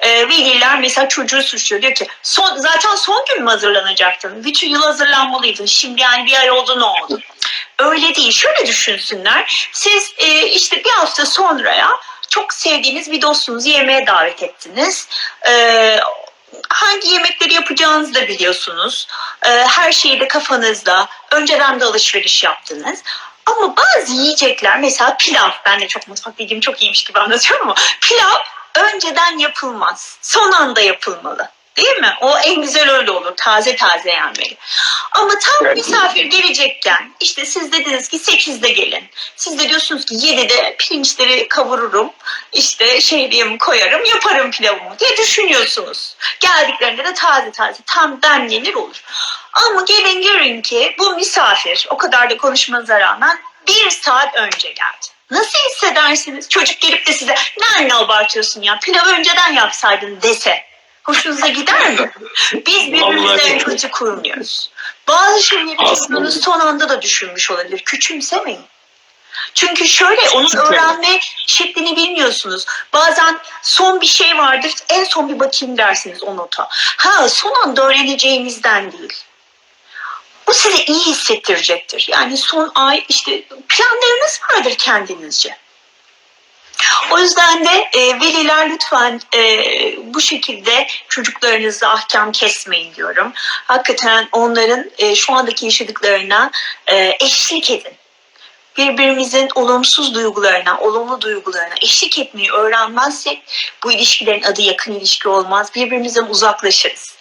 e, veliler mesela çocuğu suçluyor. Diyor ki son, zaten son gün mü hazırlanacaktın? Bütün yıl hazırlanmalıydın. Şimdi yani bir ay oldu ne oldu? Öyle değil. Şöyle düşünsünler. Siz e, işte bir hafta sonraya çok sevdiğiniz bir dostunuzu yemeğe davet ettiniz. E, hangi yemekleri yapacağınızı da biliyorsunuz. E, her şeyi de kafanızda. Önceden de alışveriş yaptınız. Ama bazı yiyecekler mesela pilav. Ben de çok mutfak bilgim çok iyiymiş gibi anlatıyorum ama pilav önceden yapılmaz. Son anda yapılmalı. Değil mi? O en güzel öyle olur. Taze taze yenmeli. Ama tam Evet. misafir gelecekken işte siz dediniz ki 8'de gelin. Siz de diyorsunuz ki 7'de pirinçleri kavururum. işte şehriyemi koyarım yaparım pilavımı diye düşünüyorsunuz. Geldiklerinde de taze taze tam demlenir olur. Ama gelin görün ki bu misafir o kadar da konuşmanıza rağmen bir saat önce geldi. Nasıl hissedersiniz? Çocuk gelip de size ne anne abartıyorsun ya pilavı önceden yapsaydın dese. Hoşunuza gider mi? Biz birbirimize Vallahi. empati kurmuyoruz. Bazı şeyleri çocuğunuz son anda da düşünmüş olabilir. Küçümsemeyin. Çünkü şöyle onun öğrenme şeklini bilmiyorsunuz. Bazen son bir şey vardır. En son bir bakayım dersiniz o nota. Ha son anda öğreneceğinizden değil. Bu size iyi hissettirecektir. Yani son ay işte planlarınız vardır kendinizce. O yüzden de e, veliler lütfen e, bu şekilde çocuklarınızı ahkam kesmeyin diyorum. Hakikaten onların e, şu andaki yaşadıklarına e, eşlik edin. Birbirimizin olumsuz duygularına, olumlu duygularına eşlik etmeyi öğrenmezsek bu ilişkilerin adı yakın ilişki olmaz. Birbirimizden uzaklaşırız.